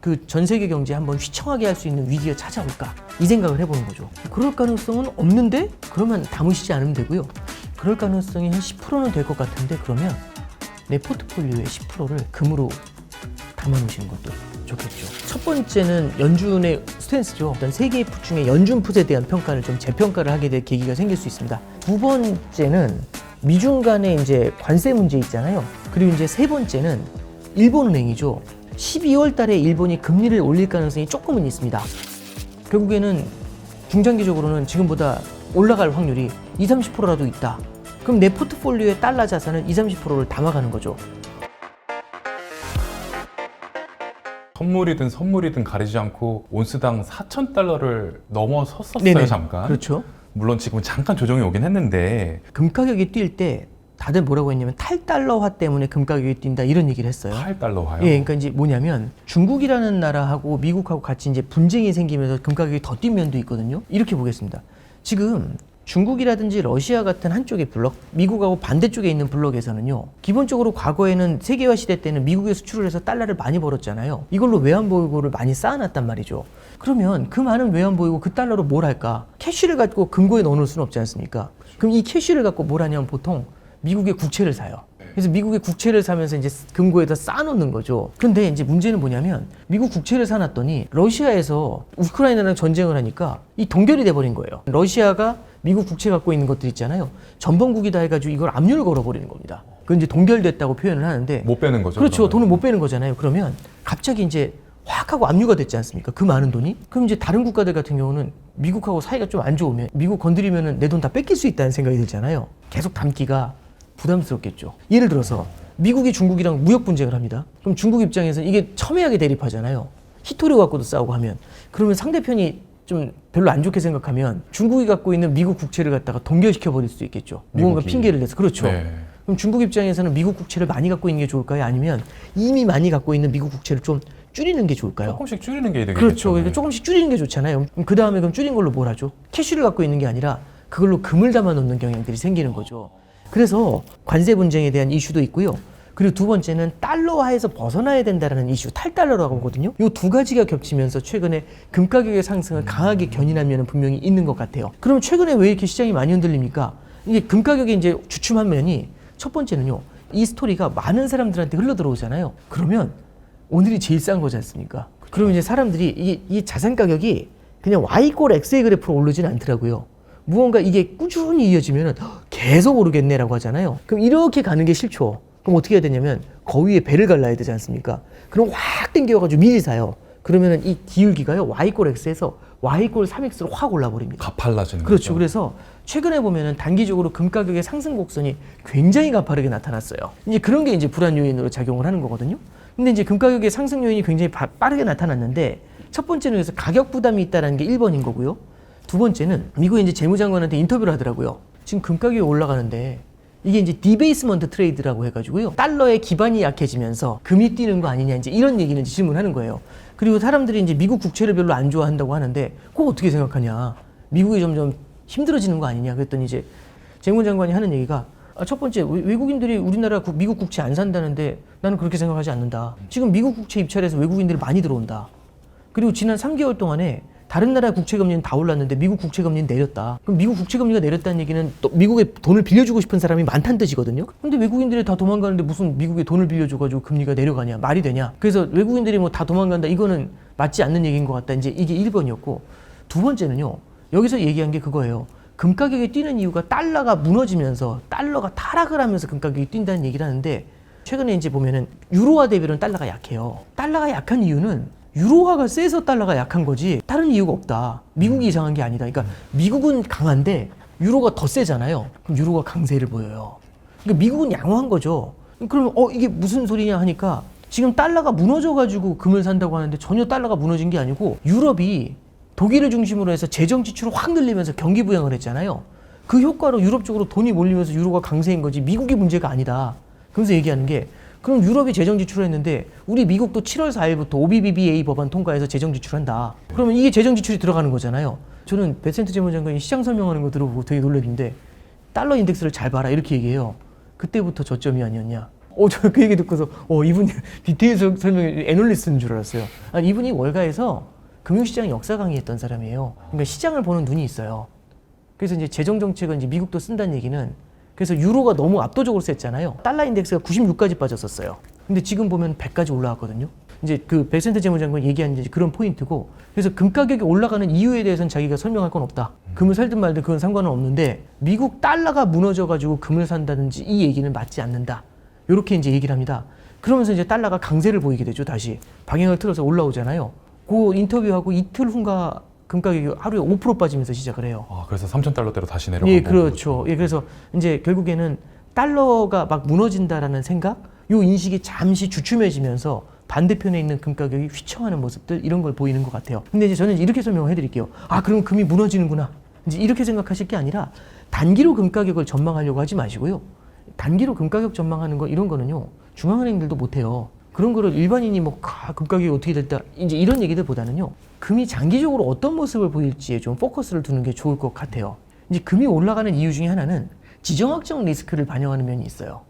그 전 세계 경제 한번 휘청하게 할 수 있는 위기가 찾아올까 이 생각을 해보는 거죠. 그럴 가능성은 없는데 그러면 담으시지 않으면 되고요. 그럴 가능성이 한 10%는 될 것 같은데 그러면 내 포트폴리오의 10%를 금으로 담아놓으시는 것도 좋겠죠. 첫 번째는 연준의 스탠스죠. 어떤 세계 풋 중에 연준 풋에 대한 평가를 좀 재평가를 하게 될 계기가 생길 수 있습니다. 두 번째는 미중 간의 이제 관세 문제 있잖아요. 그리고 이제 세 번째는 일본은행이죠. 12월 달에 일본이 금리를 올릴 가능성이 조금은 있습니다. 결국에는 중장기적으로는 지금보다 올라갈 확률이 20, 30%라도 있다. 그럼 내 포트폴리오의 달러 자산은 20, 30%를 담아가는 거죠. 선물이든 선물이든 가리지 않고 온스당 4천 달러를 넘어섰었어요 네네. 잠깐. 그렇죠. 물론 지금은 잠깐 조정이 오긴 했는데 금 가격이 뛸 때 다들 뭐라고 했냐면 탈달러화 때문에 금 가격이 뛴다 이런 얘기를 했어요. 8달러 화요. 예, 그러니까 이제 뭐냐면 중국이라는 나라하고 미국하고 같이 이제 분쟁이 생기면서 금 가격이 더 뛴 면도 있거든요. 이렇게 보겠습니다. 지금 중국이라든지 러시아 같은 한쪽의 블록, 미국하고 반대쪽에 있는 블록에서는요. 기본적으로 과거에는 세계화 시대 때는 미국에 수출을 해서 달러를 많이 벌었잖아요. 이걸로 외환 보유고를 많이 쌓아놨단 말이죠. 그러면 그 많은 외환 보유고 그 달러로 뭘 할까? 캐시를 갖고 금고에 넣어놓을 수는 없지 않습니까? 그럼 이 캐시를 갖고 뭘 하냐면 보통 미국의 국채를 사요. 그래서 미국의 국채를 사면서 이제 금고에다 쌓아놓는 거죠. 근데 이제 문제는 뭐냐면 미국 국채를 사놨더니 러시아에서 우크라이나랑 전쟁을 하니까 이 동결이 돼버린 거예요. 러시아가 미국 국채 갖고 있는 것들 있잖아요. 전범국이다 해가지고 이걸 압류를 걸어버리는 겁니다. 그건 이제 동결됐다고 표현을 하는데 못 빼는 거죠. 그렇죠. 그러면. 돈을 못 빼는 거잖아요. 그러면 갑자기 이제 확 하고 압류가 됐지 않습니까? 그 많은 돈이? 그럼 이제 다른 국가들 같은 경우는 미국하고 사이가 좀 안 좋으면 미국 건드리면은 내 돈 다 뺏길 수 있다는 생각이 들잖아요. 계속 담기가 부담스럽겠죠. 예를 들어서 미국이 중국이랑 무역 분쟁을 합니다. 그럼 중국 입장에서는 이게 첨예하게 대립하잖아요. 히토리 갖고도 싸우고 하면 그러면 상대편이 좀 별로 안 좋게 생각하면 중국이 갖고 있는 미국 국채를 갖다가 동결시켜 버릴 수도 있겠죠. 무언가 미국이. 핑계를 내서 그렇죠. 네. 그럼 중국 입장에서는 미국 국채를 많이 갖고 있는 게 좋을까요? 아니면 이미 많이 갖고 있는 미국 국채를 좀 줄이는 게 좋을까요? 조금씩 줄이는 게 되겠죠. 그렇죠. 그러니까 조금씩 줄이는 게 좋잖아요. 그 다음에 그럼 줄인 걸로 뭘 하죠? 캐시를 갖고 있는 게 아니라 그걸로 금을 담아 놓는 경향들이 생기는 거죠. 그래서 관세 분쟁에 대한 이슈도 있고요. 그리고 두 번째는 달러화에서 벗어나야 된다라는 이슈, 탈달러라고 하거든요. 이 두 가지가 겹치면서 최근에 금 가격의 상승을 강하게 견인한 면은 분명히 있는 것 같아요. 그럼 최근에 왜 이렇게 시장이 많이 흔들립니까? 이게 금 가격이 이제 주춤한 면이 첫 번째는요. 이 스토리가 많은 사람들한테 흘러 들어오잖아요. 그러면 오늘이 제일 싼 거지 않습니까? 그러면 이제 사람들이 이, 이 자산 가격이 그냥 Y꼴 X의 그래프로 오르지는 않더라고요. 무언가 이게 꾸준히 이어지면 계속 오르겠네라고 하잖아요. 그럼 이렇게 가는 게 싫죠. 그럼 어떻게 해야 되냐면 거위에 배를 갈라야 되지 않습니까? 그럼 확 땡겨가지고 미리 사요. 그러면은 이 기울기가요 Y꼴 X에서 Y꼴 3X로 확 올라버립니다. 가팔라지는 그렇죠. 거죠. 그래서 최근에 보면은 단기적으로 금 가격의 상승 곡선이 굉장히 가파르게 나타났어요. 이제 그런 게 이제 불안 요인으로 작용을 하는 거거든요. 근데 이제 금 가격의 상승 요인이 굉장히 바- 빠르게 나타났는데 첫 번째는 그래서 가격 부담이 있다라는 게 1번인 거고요. 두 번째는 미국의 이제 재무장관한테 인터뷰를 하더라고요. 지금 금 가격이 올라가는데 이게 이제 디베이스먼트 트레이드라고 해가지고요. 달러의 기반이 약해지면서 금이 뛰는 거 아니냐 이제 이런 얘기는 질문하는 거예요. 그리고 사람들이 이제 미국 국채를 별로 안 좋아한다고 하는데 그거 어떻게 생각하냐? 미국이 점점 힘들어지는 거 아니냐? 그랬더니 이제 재무장관이 하는 얘기가 아, 첫 번째 외- 외국인들이 우리나라 국- 미국 국채 안 산다는데 나는 그렇게 생각하지 않는다. 지금 미국 국채 입찰해서 외국인들이 많이 들어온다. 그리고 지난 3개월 동안에 다른 나라 국채 금리는 다 올랐는데 미국 국채 금리는 내렸다. 그럼 미국 국채 금리가 내렸다는 얘기는 또 미국에 돈을 빌려주고 싶은 사람이 많다는 뜻이거든요. 근데 외국인들이 다 도망가는데 무슨 미국에 돈을 빌려줘가지고 금리가 내려가냐 말이 되냐? 그래서 외국인들이 뭐 다 도망간다 이거는 맞지 않는 얘기인 것 같다. 이제 이게 1번이었고 두 번째는요. 여기서 얘기한 게 그거예요. 금 가격이 뛰는 이유가 달러가 무너지면서 달러가 타락을 하면서 금 가격이 뛴다는 얘기를 하는데 최근에 이제 보면은 유로화 대비로는 달러가 약해요. 달러가 약한 이유는 유로화가 세서 달러가 약한 거지 다른 이유가 없다. 미국이 이상한 게 아니다. 그러니까 미국은 강한데 유로가 더 세잖아요. 그럼 유로가 강세를 보여요. 그러니까 미국은 양호한 거죠. 그러면 어 이게 무슨 소리냐 하니까 지금 달러가 무너져가지고 금을 산다고 하는데 전혀 달러가 무너진 게 아니고 유럽이 독일을 중심으로 해서 재정 지출을 확 늘리면서 경기 부양을 했잖아요. 그 효과로 유럽 쪽으로 돈이 몰리면서 유로가 강세인 거지 미국이 문제가 아니다. 그러면서 얘기하는 게 그럼 유럽이 재정 지출을 했는데 우리 미국도 7월 4일부터 OBBBA 법안 통과해서 재정 지출한다. 그러면 이게 재정 지출이 들어가는 거잖아요. 저는 베센트 재무장관이 시장 설명하는 거 들어보고 되게 놀랐는데 달러 인덱스를 잘 봐라 이렇게 얘기해요. 그때부터 저점이 아니었냐. 어, 저 그 얘기 듣고서 어, 이분이 디테일 설- 설명이 애널리스트인 줄 알았어요. 아니, 이분이 월가에서 금융시장 역사 강의했던 사람이에요. 그러니까 시장을 보는 눈이 있어요. 그래서 이제 재정 정책은 이제 미국도 쓴다는 얘기는 그래서 유로가 너무 압도적으로 셌잖아요. 달러 인덱스가 96까지 빠졌었어요. 근데 지금 보면 100까지 올라왔거든요. 이제 그 베센트 재무장관 얘기한 이제 그런 포인트고 그래서 금 가격이 올라가는 이유에 대해서는 자기가 설명할 건 없다. 금을 살든 말든 그건 상관은 없는데 미국 달러가 무너져 가지고 금을 산다든지 이 얘기는 맞지 않는다. 이렇게 이제 얘기를 합니다. 그러면서 이제 달러가 강세를 보이게 되죠. 다시 방향을 틀어서 올라오잖아요. 그 인터뷰하고 이틀 후인가 금 가격이 하루에 5% 빠지면서 시작을 해요. 아, 그래서 3천 달러대로 다시 내려가고. 예, 그렇죠. 예, 그래서 이제 결국에는 달러가 막 무너진다라는 생각, 요 인식이 잠시 주춤해지면서 반대편에 있는 금 가격이 휘청하는 모습들 이런 걸 보이는 것 같아요. 근데 이제 저는 이렇게 설명을 해드릴게요. 아, 그럼 금이 무너지는구나. 이제 이렇게 생각하실 게 아니라 단기로 금 가격을 전망하려고 하지 마시고요. 단기로 금 가격 전망하는 거 이런 거는요 중앙은행들도 못해요. 그런 거를 일반인이 뭐 아, 금 가격이 어떻게 됐다 이제 이런 얘기들보다는요 금이 장기적으로 어떤 모습을 보일지에 좀 포커스를 두는 게 좋을 것 같아요. 이제 금이 올라가는 이유 중에 하나는 지정학적 리스크를 반영하는 면이 있어요.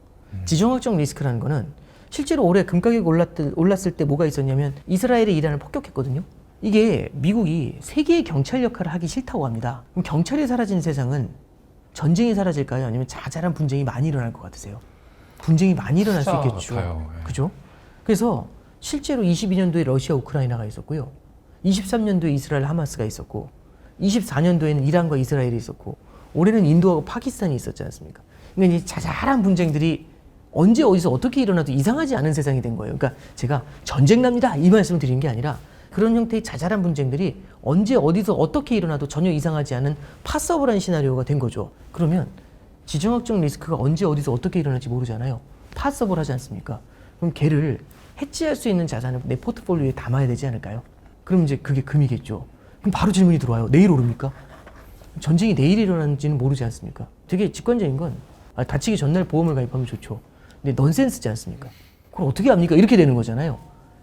지정학적 리스크라는 거는 실제로 올해 금 가격이 올랐을, 올랐을 때 뭐가 있었냐면 이스라엘이 이란을 폭격했거든요. 이게 미국이 세계의 경찰 역할을 하기 싫다고 합니다. 그럼 경찰이 사라진 세상은 전쟁이 사라질까요? 아니면 자잘한 분쟁이 많이 일어날 것 같으세요? 분쟁이 많이 일어날 수 투자 있겠죠. 같아요. 예. 그죠? 그래서 실제로 22년도에 러시아 우크라이나가 있었고요. 23년도에 이스라엘 하마스가 있었고 24년도에는 이란과 이스라엘이 있었고 올해는 인도하고 파키스탄이 있었지 않습니까? 그러니까 이 자잘한 분쟁들이 언제 어디서 어떻게 일어나도 이상하지 않은 세상이 된 거예요. 그러니까 제가 전쟁 납니다 이 말씀을 드린 게 아니라 그런 형태의 자잘한 분쟁들이 언제 어디서 어떻게 일어나도 전혀 이상하지 않은 파서블한 시나리오가 된 거죠. 그러면 지정학적 리스크가 언제 어디서 어떻게 일어날지 모르잖아요. 파서블하지 않습니까? 그럼 걔를 해지할 수 있는 자산을 내 포트폴리오에 담아야 되지 않을까요? 그럼 이제 그게 금이겠죠. 그럼 바로 질문이 들어와요. 내일 오릅니까? 전쟁이 내일 일어나는지는 모르지 않습니까? 되게 직관적인 건 아, 다치기 전날 보험을 가입하면 좋죠. 근데 넌센스지 않습니까? 그걸 어떻게 합니까? 이렇게 되는 거잖아요.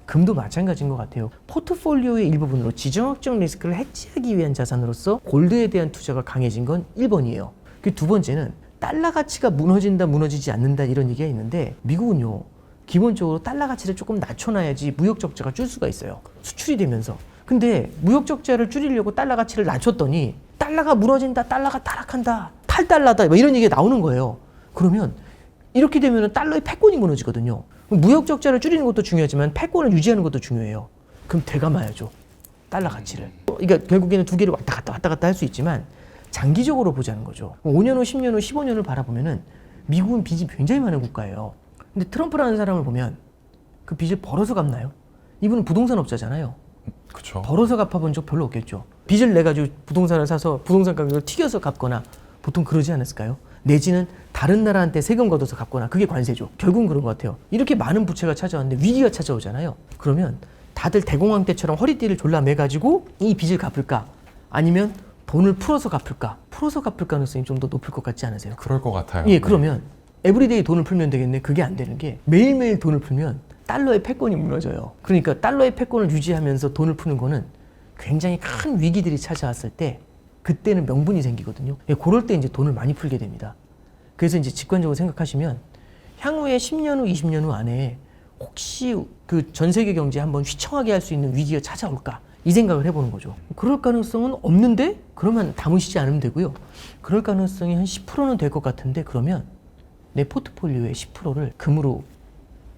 금도 마찬가지인 것 같아요. 포트폴리오의 일부분으로 지정학적 리스크를 해지하기 위한 자산으로서 골드에 대한 투자가 강해진 건 1번이에요. 그 두 번째는 달러 가치가 무너진다, 무너지지 않는다 이런 얘기가 있는데 미국은요. 기본적으로 달러 가치를 조금 낮춰놔야지 무역 적자가 줄 수가 있어요. 수출이 되면서. 근데 무역 적자를 줄이려고 달러 가치를 낮췄더니 달러가 무너진다, 달러가 타락한다, 탈달러다 뭐 이런 얘기가 나오는 거예요. 그러면 이렇게 되면 달러의 패권이 무너지거든요. 무역 적자를 줄이는 것도 중요하지만 패권을 유지하는 것도 중요해요. 그럼 되감아야죠. 달러 가치를. 그러니까 결국에는 두 개를 왔다 갔다 왔다 갔다 할 수 있지만 장기적으로 보자는 거죠. 5년 후, 10년 후, 15년을 바라보면은 미국은 빚이 굉장히 많은 국가예요. 근데 트럼프라는 사람을 보면 그 빚을 벌어서 갚나요? 이분은 부동산 업자잖아요. 그렇죠. 벌어서 갚아본 적 별로 없겠죠. 빚을 내 가지고 부동산을 사서 부동산 가격을 튀겨서 갚거나 보통 그러지 않았을까요? 내지는 다른 나라한테 세금 걷어서 갚거나 그게 관세죠. 결국은 그런 것 같아요. 이렇게 많은 부채가 찾아왔는데 위기가 찾아오잖아요. 그러면 다들 대공황 때처럼 허리띠를 졸라 매 가지고 이 빚을 갚을까? 아니면 돈을 풀어서 갚을까? 풀어서 갚을 가능성이 좀 더 높을 것 같지 않으세요? 그럴 것 같아요. 예, 네. 그러면 에브리데이 돈을 풀면 되겠네. 그게 안 되는 게 매일매일 돈을 풀면 달러의 패권이 무너져요. 그러니까 달러의 패권을 유지하면서 돈을 푸는 거는 굉장히 큰 위기들이 찾아왔을 때 그때는 명분이 생기거든요. 예, 그럴 때 이제 돈을 많이 풀게 됩니다. 그래서 이제 직관적으로 생각하시면 향후에 10년 후, 20년 후 안에 혹시 그 전 세계 경제 한번 휘청하게 할 수 있는 위기가 찾아올까? 이 생각을 해보는 거죠. 그럴 가능성은 없는데? 그러면 담으시지 않으면 되고요. 그럴 가능성이 한 10%는 될 것 같은데 그러면 내 포트폴리오의 10%를 금으로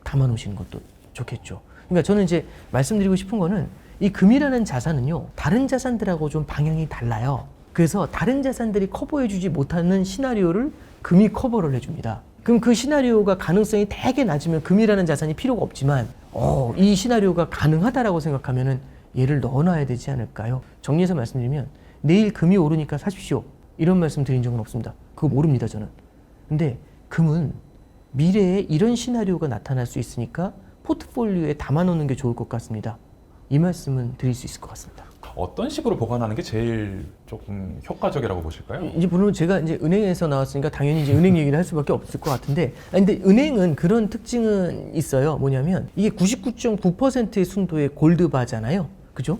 담아 놓으시는 것도 좋겠죠. 그러니까 저는 이제 말씀드리고 싶은 거는 이 금이라는 자산은요, 다른 자산들하고 좀 방향이 달라요. 그래서 다른 자산들이 커버해주지 못하는 시나리오를 금이 커버를 해줍니다. 그럼 그 시나리오가 가능성이 되게 낮으면 금이라는 자산이 필요가 없지만, 어, 이 시나리오가 가능하다라고 생각하면은 얘를 넣어놔야 되지 않을까요? 정리해서 말씀드리면, 내일 금이 오르니까 사십시오. 이런 말씀 드린 적은 없습니다. 그거 모릅니다, 저는. 근데 금은 미래에 이런 시나리오가 나타날 수 있으니까 포트폴리오에 담아놓는 게 좋을 것 같습니다. 이 말씀은 드릴 수 있을 것 같습니다. 어떤 식으로 보관하는 게 제일 조금 효과적이라고 보실까요? 이제 물론 제가 이제 은행에서 나왔으니까 당연히 이제 은행 얘기를 할 수밖에 없을 것 같은데, 아니, 근데 은행은 그런 특징은 있어요. 뭐냐면 이게 99.9%의 순도의 골드바잖아요. 그죠?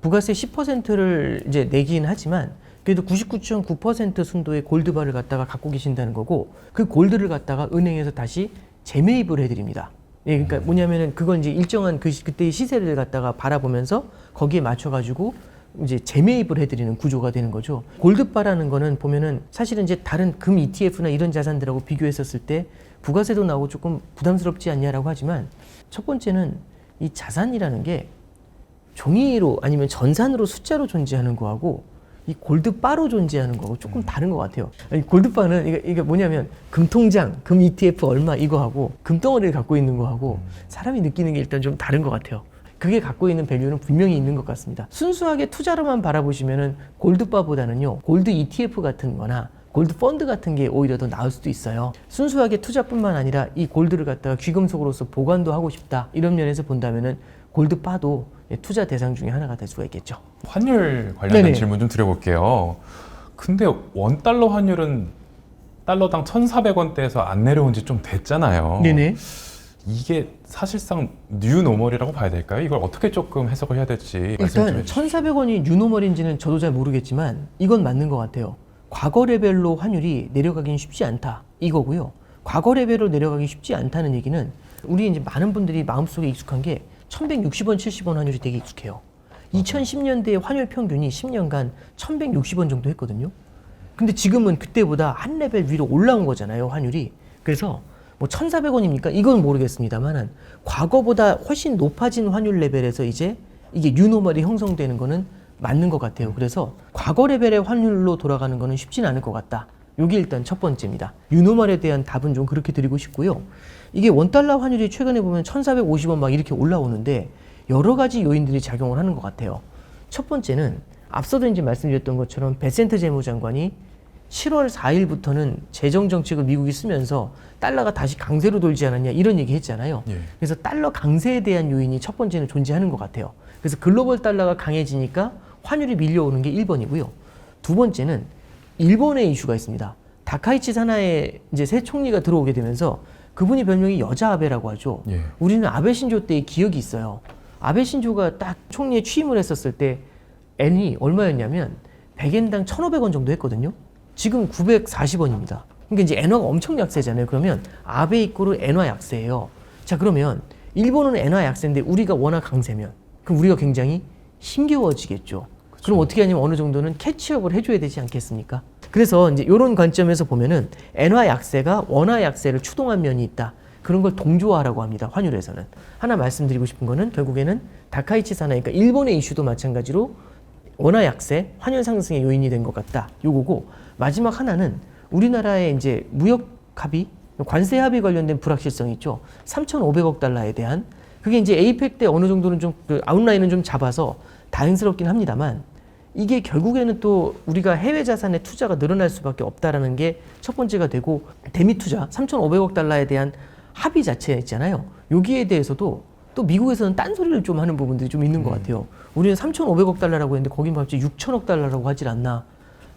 부가세 10%를 이제 내긴 하지만 그래도 99.9% 순도의 골드바를 갖다가 갖고 계신다는 거고 그 골드를 갖다가 은행에서 다시 재매입을 해드립니다. 예, 그러니까 뭐냐면은 그건 이제 일정한 그 시- 그때의 시세를 갖다가 바라보면서 거기에 맞춰가지고 이제 재매입을 해드리는 구조가 되는 거죠. 골드바라는 거는 보면은 사실은 이제 다른 금 ETF나 이런 자산들하고 비교했었을 때 부가세도 나오고 조금 부담스럽지 않냐라고 하지만 첫 번째는 이 자산이라는 게 종이로 아니면 전산으로 숫자로 존재하는 거하고 이 골드바로 존재하는 거하고 조금 다른 것 같아요. 아니, 골드바는 이게, 이게 뭐냐면 금통장, 금 ETF 얼마 이거하고 금덩어리를 갖고 있는 거하고 사람이 느끼는 게 일단 좀 다른 것 같아요. 그게 갖고 있는 밸류는 분명히 있는 것 같습니다. 순수하게 투자로만 바라보시면은 골드바보다는요, 골드 ETF 같은 거나 골드 펀드 같은 게 오히려 더 나을 수도 있어요. 순수하게 투자뿐만 아니라 이 골드를 갖다가 귀금속으로서 보관도 하고 싶다. 이런 면에서 본다면은 골드바도 투자 대상 중에 하나가 될 수가 있겠죠. 환율 관련된 네네. 질문 좀 드려볼게요. 근데 원 달러 환율은 달러당 1,400원대에서 안 내려온 지 좀 됐잖아요. 네네. 이게 사실상 뉴 노멀이라고 봐야 될까요? 이걸 어떻게 조금 해석을 해야 될지 말씀 좀 일단 해주시죠. 1,400원이 뉴노멀인지는 저도 잘 모르겠지만 이건 맞는 것 같아요. 과거 레벨로 환율이 내려가긴 쉽지 않다 이거고요. 과거 레벨로 내려가기 쉽지 않다는 얘기는 우리 이제 많은 분들이 마음속에 익숙한 게 1,160원, 70원 환율이 되게 익숙해요. 2010년대의 환율 평균이 10년간 1,160원 정도 했거든요. 근데 지금은 그때보다 한 레벨 위로 올라온 거잖아요, 환율이. 그래서 뭐 1,400원입니까? 이건 모르겠습니다만은 과거보다 훨씬 높아진 환율 레벨에서 이제 이게 뉴노멀이 형성되는 거는 맞는 것 같아요. 그래서 과거 레벨의 환율로 돌아가는 거는 쉽진 않을 것 같다. 요게 일단 첫 번째입니다. 뉴노멀에 대한 답은 좀 그렇게 드리고 싶고요. 이게 원달러 환율이 최근에 보면 1,450원 막 이렇게 올라오는데 여러 가지 요인들이 작용을 하는 것 같아요. 첫 번째는 앞서도 이제 말씀드렸던 것처럼 베센트 재무장관이 7월 4일부터는 재정 정책을 미국이 쓰면서 달러가 다시 강세로 돌지 않았냐 이런 얘기 했잖아요. 예. 그래서 달러 강세에 대한 요인이 첫 번째는 존재하는 것 같아요. 그래서 글로벌 달러가 강해지니까 환율이 밀려오는 게 1번이고요. 두 번째는 일본의 이슈가 있습니다. 다카이치 사나의 이제 새 총리가 들어오게 되면서 그분이 별명이 여자 아베라고 하죠. 예. 우리는 아베 신조 때의 기억이 있어요. 아베 신조가 딱 총리에 취임을 했었을 때 엔이 얼마였냐면 100엔당 1,500원 정도 했거든요. 지금 940원입니다. 그러니까 이제 엔화가 엄청 약세잖아요. 그러면 아베 이꼬르 엔화 약세예요. 자 그러면 일본은 엔화 약세인데 우리가 워낙 강세면 그럼 우리가 굉장히 힘겨워지겠죠. 그럼 어떻게 하냐면 어느 정도는 캐치업을 해줘야 되지 않겠습니까? 그래서 이제 이런 관점에서 보면은 엔화 약세가 원화 약세를 추동한 면이 있다. 그런 걸 동조화라고 합니다. 환율에서는. 하나 말씀드리고 싶은 거는 결국에는 다카이치 사나, 그러니까 일본의 이슈도 마찬가지로 원화 약세, 환율 상승의 요인이 된 것 같다. 요거고 마지막 하나는 우리나라의 이제 무역 합의, 관세 합의 관련된 불확실성이 있죠. 3,500억 달러에 대한 그게 이제 에이펙 때 어느 정도는 좀 그 아웃라인은 좀 잡아서 다행스럽긴 합니다만 이게 결국에는 또 우리가 해외 자산의 투자가 늘어날 수밖에 없다라는 게 첫 번째가 되고 대미 투자 3,500억 달러에 대한 합의 자체 있잖아요. 여기에 대해서도 또 미국에서는 딴소리를 좀 하는 부분들이 좀 있는 것 같아요. 우리는 3,500억 달러라고 했는데 거긴 갑자기 6천억 달러라고 하질 않나.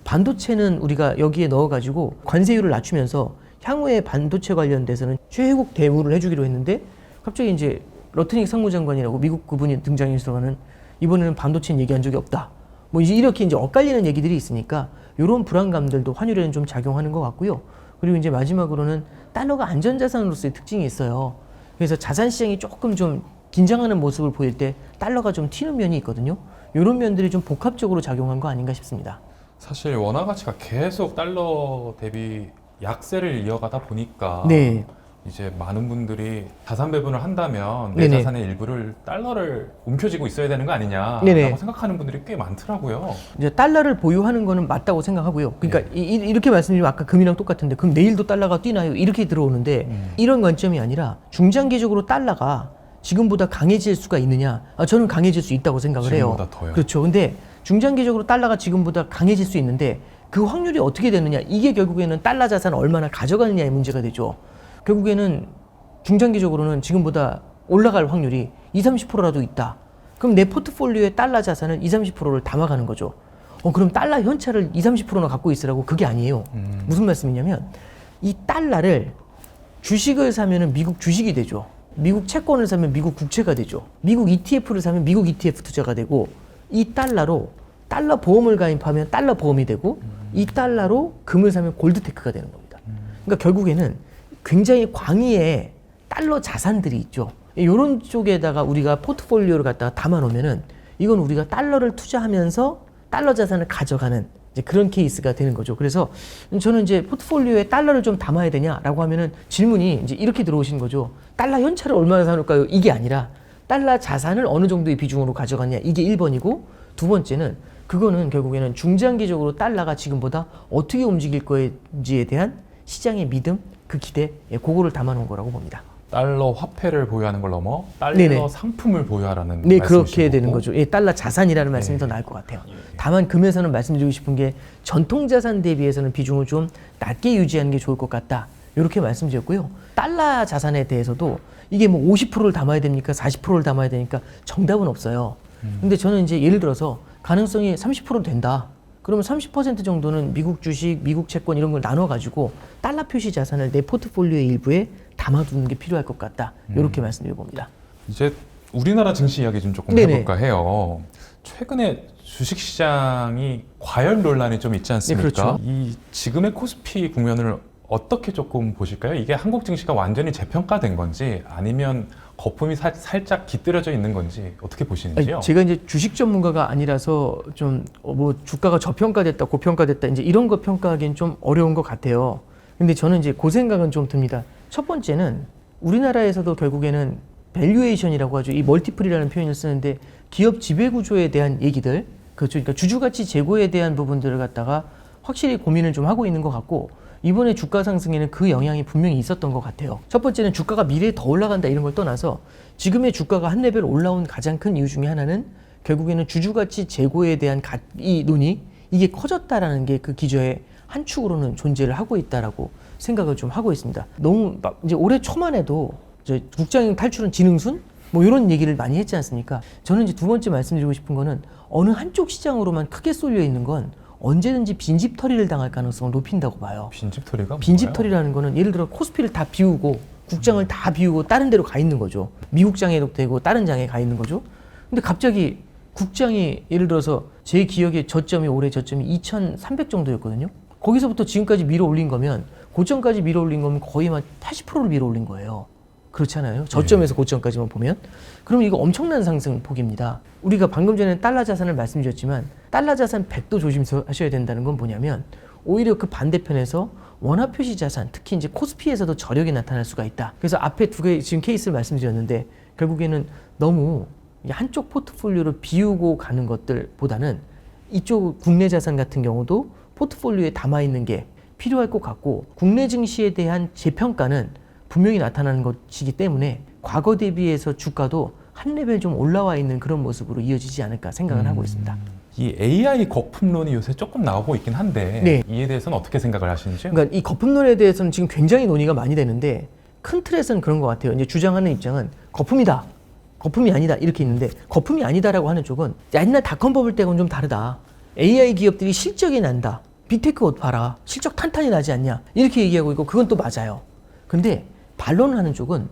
반도체는 우리가 여기에 넣어가지고 관세율을 낮추면서 향후에 반도체 관련돼서는 최혜국 대우를 해주기로 했는데 갑자기 이제 러트닉 상무장관이라고 미국 그분이 등장해서는 이번에는 반도체는 얘기한 적이 없다. 뭐 이제 이렇게 이제 엇갈리는 얘기들이 있으니까 이런 불안감들도 환율에는 좀 작용하는 것 같고요. 그리고 이제 마지막으로는 달러가 안전자산으로서의 특징이 있어요. 그래서 자산 시장이 조금 좀 긴장하는 모습을 보일 때 달러가 좀 튀는 면이 있거든요. 이런 면들이 좀 복합적으로 작용한 거 아닌가 싶습니다. 사실 원화 가치가 계속 달러 대비 약세를 이어가다 보니까 네. 이제 많은 분들이 자산 배분을 한다면 내 네네. 자산의 일부를 달러를 움켜쥐고 있어야 되는 거 아니냐라고 네네. 생각하는 분들이 꽤 많더라고요. 이제 달러를 보유하는 거는 맞다고 생각하고요. 그러니까 이, 이- 이렇게 말씀드리면 아까 금이랑 똑같은데 그럼 내일도 달러가 뛰나요? 이렇게 들어오는데 음. 이런 관점이 아니라 중장기적으로 달러가 지금보다 강해질 수가 있느냐? 아, 저는 강해질 수 있다고 생각을 해요. 지금보다 더요. 그렇죠. 근데 중장기적으로 달러가 지금보다 강해질 수 있는데 그 확률이 어떻게 되느냐? 이게 결국에는 달러 자산을 얼마나 가져가느냐의 문제가 되죠. 결국에는 중장기적으로는 지금보다 올라갈 확률이 20, 30%라도 있다. 그럼 내 포트폴리오의 달러 자산은 20, 30%를 담아가는 거죠. 어, 그럼 달러 현찰을 20, 30%나 갖고 있으라고 그게 아니에요. 음. 무슨 말씀이냐면 이 달러를 주식을 사면은 미국 주식이 되죠. 미국 채권을 사면 미국 국채가 되죠. 미국 ETF를 사면 미국 ETF 투자가 되고 이 달러로 달러 보험을 가입하면 달러 보험이 되고 이 달러로 금을 사면 골드테크가 되는 겁니다. 그러니까 결국에는 굉장히 광의의 달러 자산들이 있죠. 이런 쪽에다가 우리가 포트폴리오를 갖다가 담아 놓으면은 이건 우리가 달러를 투자하면서 달러 자산을 가져가는 그런 케이스가 되는 거죠. 그래서 저는 이제 포트폴리오에 달러를 좀 담아야 되냐라고 하면은 질문이 이제 이렇게 들어오시는 거죠. 달러 현찰을 얼마나 사놓을까요? 이게 아니라 달러 자산을 어느 정도의 비중으로 가져갔냐 이게 1번이고 두 번째는 그거는 결국에는 중장기적으로 달러가 지금보다 어떻게 움직일 거인지에 대한 시장의 믿음, 그 기대, 예, 그거를 담아놓은 거라고 봅니다. 달러 화폐를 보유하는 걸 넘어 달러 네네. 상품을 보유하라는 네, 그렇게 되는. 거죠. 예, 달러 자산이라는 말씀이 네. 더 나을 것 같아요. 다만 금에서는 말씀드리고 싶은 게 전통 자산 대비해서는 비중을 좀 낮게 유지하는 게 좋을 것 같다. 이렇게 말씀드렸고요. 달러 자산에 대해서도 이게 뭐 50%를 담아야 됩니까? 40%를 담아야 되니까 정답은 없어요. 근데 저는 이제 예를 들어서 가능성이 30% 된다. 그러면 30% 정도는 미국 주식, 미국 채권 이런 걸 나눠 가지고 달러 표시 자산을 내 포트폴리오의 일부에 담아두는 게 필요할 것 같다. 이렇게 말씀드려 봅니다. 이제 우리나라 증시 이야기 좀 조금 네네. 해볼까 해요. 최근에 주식 시장이 과열 논란이 좀 있지 않습니까? 네, 그렇죠. 이 지금의 코스피 국면을 어떻게 조금 보실까요? 이게 한국 증시가 완전히 재평가된 건지 아니면 거품이 살, 살짝 깃들여져 있는 건지 어떻게 보시는지요? 아니, 제가 이제 주식 전문가가 아니라서 좀 뭐 주가가 저평가됐다, 고평가됐다 이제 이런 거 평가하기엔 좀 어려운 것 같아요. 근데 저는 이제 그 생각은 좀 듭니다. 첫 번째는 우리나라에서도 결국에는 밸류에이션이라고 하죠. 이 멀티플이라는 표현을 쓰는데 기업 지배 구조에 대한 얘기들, 그렇죠. 그러니까 주주 가치 제고에 대한 부분들을 갖다가 확실히 고민을 좀 하고 있는 것 같고 이번에 주가 상승에는 그 영향이 분명히 있었던 것 같아요. 첫 번째는 주가가 미래에 더 올라간다 이런 걸 떠나서 지금의 주가가 한 레벨 올라온 가장 큰 이유 중에 하나는 결국에는 주주 가치 재고에 대한 가, 이 논의 이게 커졌다라는 게 그 기저의 한 축으로는 존재를 하고 있다라고 생각을 좀 하고 있습니다. 너무 막 이제 올해 초만 해도 이제 국장형 탈출은 지능순 뭐 이런 얘기를 많이 했지 않습니까? 저는 이제 두 번째 말씀드리고 싶은 거는 어느 한쪽 시장으로만 크게 쏠려 있는 건 언제든지 빈집털이를 당할 가능성을 높인다고 봐요. 빈집털이가? 빈집털이라는 거는 예를 들어 코스피를 다 비우고 국장을 다 비우고 다른 데로 가 있는 거죠. 미국 장에도 되고 다른 장에 가 있는 거죠. 근데 갑자기 국장이 예를 들어서 제 기억에 저점이 올해 저점이 2,300 정도였거든요. 거기서부터 지금까지 밀어 올린 거면 고점까지 밀어 올린 거면 거의 한 80%를 밀어 올린 거예요. 그렇잖아요. 저점에서 고점까지만 보면. 그럼 이거 엄청난 상승 폭입니다. 우리가 방금 전에 달러 자산을 말씀드렸지만 달러 자산 100도 조심하셔야 된다는 건 뭐냐면 오히려 그 반대편에서 원화 표시 자산, 특히 이제 코스피에서도 저력이 나타날 수가 있다. 그래서 앞에 두 개 지금 케이스를 말씀드렸는데 결국에는 너무 이 한쪽 포트폴리오를 비우고 가는 것들보다는 이쪽 국내 자산 같은 경우도 포트폴리오에 담아 있는 게 필요할 것 같고 국내 증시에 대한 재평가는 분명히 나타나는 것이기 때문에 과거 대비해서 주가도 한 레벨 좀 올라와 있는 그런 모습으로 이어지지 않을까 생각을 하고 있습니다. 이 AI 거품론이 요새 조금 나오고 있긴 한데 네. 이에 대해서는 어떻게 생각을 하시는지요? 그러니까 이 거품론에 대해서는 지금 굉장히 논의가 많이 되는데 큰 틀에서는 그런 것 같아요. 이제 주장하는 입장은 거품이다. 거품이 아니다. 이렇게 있는데 거품이 아니다라고 하는 쪽은 옛날 닷컴 버블 때하고는 좀 다르다. AI 기업들이 실적이 난다. 빅테크 옷 봐라. 실적 탄탄히 나지 않냐. 이렇게 얘기하고 있고 그건 또 맞아요. 근데 반론하는 쪽은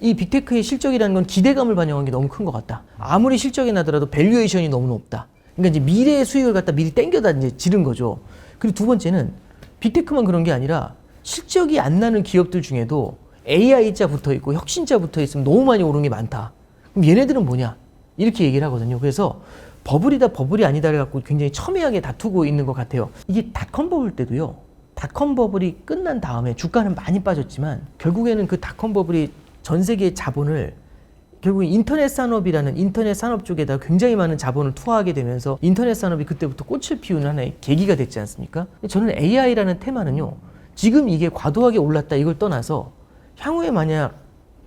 이 빅테크의 실적이라는 건 기대감을 반영한 게 너무 큰 것 같다. 아무리 실적이 나더라도 밸류에이션이 너무 높다. 그러니까 이제 미래의 수익을 갖다 미리 땡겨다 이제 지른 거죠. 그리고 두 번째는 빅테크만 그런 게 아니라 실적이 안 나는 기업들 중에도 AI자 붙어 있고 혁신자 붙어 있으면 너무 많이 오른 게 많다. 그럼 얘네들은 뭐냐? 이렇게 얘기를 하거든요. 그래서 버블이다 버블이 아니다를 갖고 굉장히 첨예하게 다투고 있는 것 같아요. 이게 닷컴 버블 때도요. 닷컴 버블이 끝난 다음에 주가는 많이 빠졌지만 결국에는 그 닷컴 버블이 전 세계의 자본을 결국 인터넷 산업이라는 인터넷 산업 쪽에다 굉장히 많은 자본을 투하하게 되면서 인터넷 산업이 그때부터 꽃을 피우는 하나의 계기가 됐지 않습니까? 저는 AI라는 테마는요. 지금 이게 과도하게 올랐다 이걸 떠나서 향후에 만약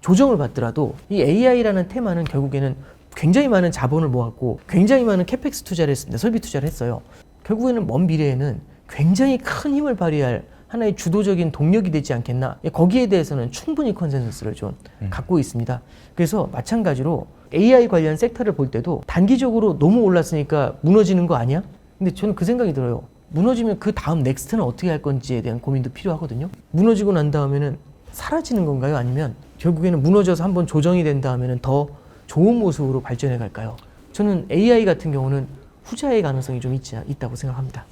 조정을 받더라도 이 AI라는 테마는 결국에는 굉장히 많은 자본을 모았고 굉장히 많은 캐펙스 투자를 했습니다. 설비 투자를 했어요. 결국에는 먼 미래에는 굉장히 큰 힘을 발휘할 하나의 주도적인 동력이 되지 않겠나. 거기에 대해서는 충분히 컨센서스를 좀 갖고 있습니다. 그래서 마찬가지로 AI 관련 섹터를 볼 때도 단기적으로 너무 올랐으니까 무너지는 거 아니야? 근데 저는 그 생각이 들어요. 무너지면 그 다음 넥스트는 어떻게 할 건지에 대한 고민도 필요하거든요. 무너지고 난 다음에는 사라지는 건가요? 아니면 결국에는 무너져서 한번 조정이 된 다음에는 더 좋은 모습으로 발전해 갈까요? 저는 AI 같은 경우는 후자의 가능성이 좀 있지, 있다고 생각합니다.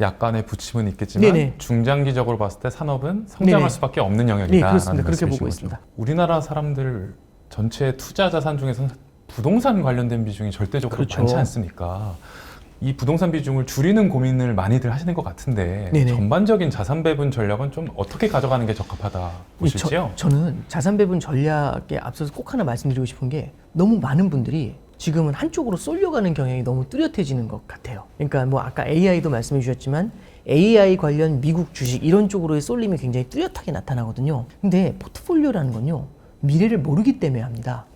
약간의 부침은 있겠지만 네네. 중장기적으로 봤을 때 산업은 성장할 네네. 수밖에 없는 영역이다. 네, 그렇습니다. 그렇게 보고 있습니다. 우리나라 사람들 전체 투자 자산 중에서 부동산 관련된 비중이 절대적으로 그렇죠. 많지 않습니까? 이 부동산 비중을 줄이는 고민을 많이들 하시는 것 같은데 네네. 전반적인 자산 배분 전략은 좀 어떻게 가져가는 게 적합하다 보실지요? 저, 는 자산 배분 전략에 앞서서 꼭 하나 말씀드리고 싶은 게 너무 많은 분들이 지금은 한쪽으로 쏠려가는 경향이 너무 뚜렷해지는 것 같아요. 그러니까 뭐 아까 AI도 말씀해 주셨지만 AI 관련 미국 주식 이런 쪽으로의 쏠림이 굉장히 뚜렷하게 나타나거든요. 근데 포트폴리오라는 건요. 미래를 모르기 때문에 합니다.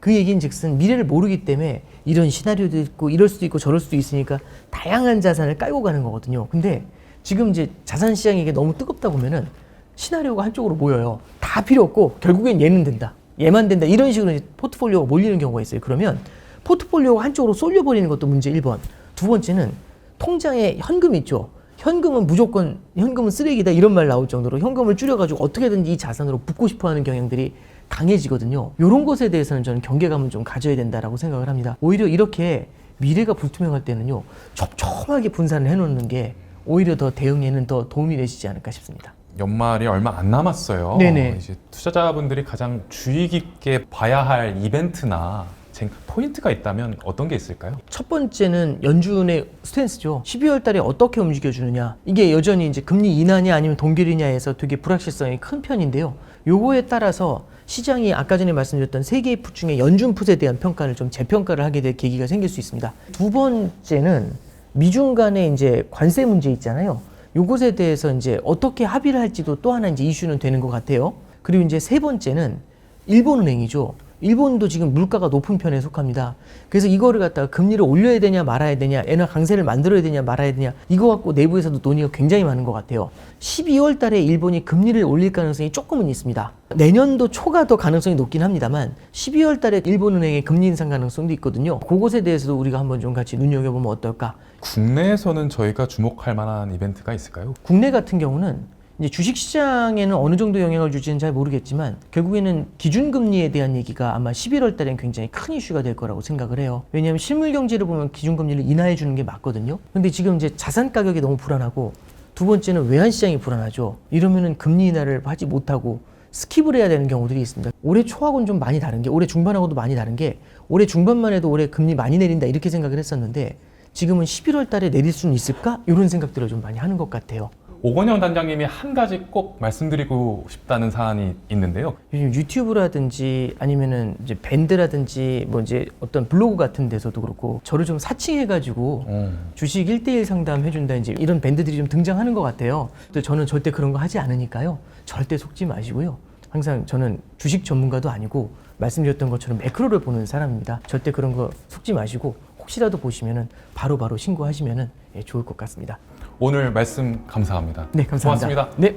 그 얘기인 즉슨 미래를 모르기 때문에 이런 시나리오도 있고 이럴 수도 있고 저럴 수도 있으니까 다양한 자산을 깔고 가는 거거든요. 근데 지금 이제 자산 시장이 너무 뜨겁다 보면은 시나리오가 한쪽으로 모여요. 다 필요 없고 결국엔 얘는 된다. 얘만 된다. 이런 식으로 포트폴리오가 몰리는 경우가 있어요. 그러면 포트폴리오가 한쪽으로 쏠려버리는 것도 문제 1번. 두 번째는 통장에 현금 있죠. 현금은 무조건 현금은 쓰레기다 이런 말 나올 정도로 현금을 줄여가지고 어떻게든지 이 자산으로 붙고 싶어하는 경향들이 강해지거든요. 이런 것에 대해서는 저는 경계감을 좀 가져야 된다라고 생각을 합니다. 오히려 이렇게 미래가 불투명할 때는요, 촘촘하게 분산을 해놓는 게 오히려 더 대응에는 더 도움이 되시지 않을까 싶습니다. 연말이 얼마 안 남았어요. 네네. 이제 투자자분들이 가장 주의 깊게 봐야 할 이벤트나 쟁- 포인트가 있다면 어떤 게 있을까요? 첫 번째는 연준의 스탠스죠. 12월 달에 어떻게 움직여주느냐. 이게 여전히 이제 금리 인하냐 아니면 동결이냐에서 되게 불확실성이 큰 편인데요. 요거에 따라서 시장이 아까 전에 말씀드렸던 세 개의 풋 중에 연준 풋에 대한 평가를 좀 재평가를 하게 될 계기가 생길 수 있습니다. 두 번째는 미중 간의 이제 관세 문제 있잖아요. 요것에 대해서 이제 어떻게 합의를 할지도 또 하나 이제 이슈는 되는 것 같아요. 그리고 이제 세 번째는 일본은행이죠. 일본도 지금 물가가 높은 편에 속합니다. 그래서 이거를 갖다가 금리를 올려야 되냐 말아야 되냐, 엔화 강세를 만들어야 되냐 말아야 되냐, 이거 갖고 내부에서도 논의가 굉장히 많은 것 같아요. 12월 달에 일본이 금리를 올릴 가능성이 조금은 있습니다. 내년도 초가 더 가능성이 높긴 합니다만 12월 달에 일본은행의 금리 인상 가능성도 있거든요. 그것에 대해서도 우리가 한번 좀 같이 눈여겨보면 어떨까. 국내에서는 저희가 주목할 만한 이벤트가 있을까요? 국내 같은 경우는 이제 주식 시장에는 어느 정도 영향을 줄지는 잘 모르겠지만 결국에는 기준금리에 대한 얘기가 아마 11월 달엔 굉장히 큰 이슈가 될 거라고 생각을 해요. 왜냐하면 실물 경제를 보면 기준금리를 인하해 주는 게 맞거든요. 근데 지금 이제 자산 가격이 너무 불안하고 두 번째는 외환 시장이 불안하죠. 이러면은 금리 인하를 하지 못하고 스킵을 해야 되는 경우들이 있습니다. 올해 초하고는 좀 많이 다른 게 올해 중반하고도 많이 다른 게 올해 중반만 해도 올해 금리 많이 내린다 이렇게 생각을 했었는데 지금은 11월 달에 내릴 수는 있을까? 이런 생각들을 좀 많이 하는 것 같아요. 오건영 단장님이 한 가지 꼭 말씀드리고 싶다는 사안이 있는데요. 요즘 유튜브라든지 아니면은 이제 밴드라든지 뭐 이제 어떤 블로그 같은 데서도 그렇고 저를 좀 사칭해가지고 음. 주식 1대1 상담 해준다 이제 이런 밴드들이 좀 등장하는 것 같아요. 근데 저는 절대 그런 거 하지 않으니까요. 절대 속지 마시고요. 항상 저는 주식 전문가도 아니고 말씀드렸던 것처럼 매크로를 보는 사람입니다. 절대 그런 거 속지 마시고 혹시라도 보시면은 바로바로 신고하시면은 예, 좋을 것 같습니다. 오늘 말씀 감사합니다. 네, 감사합니다. 고맙습니다. 네.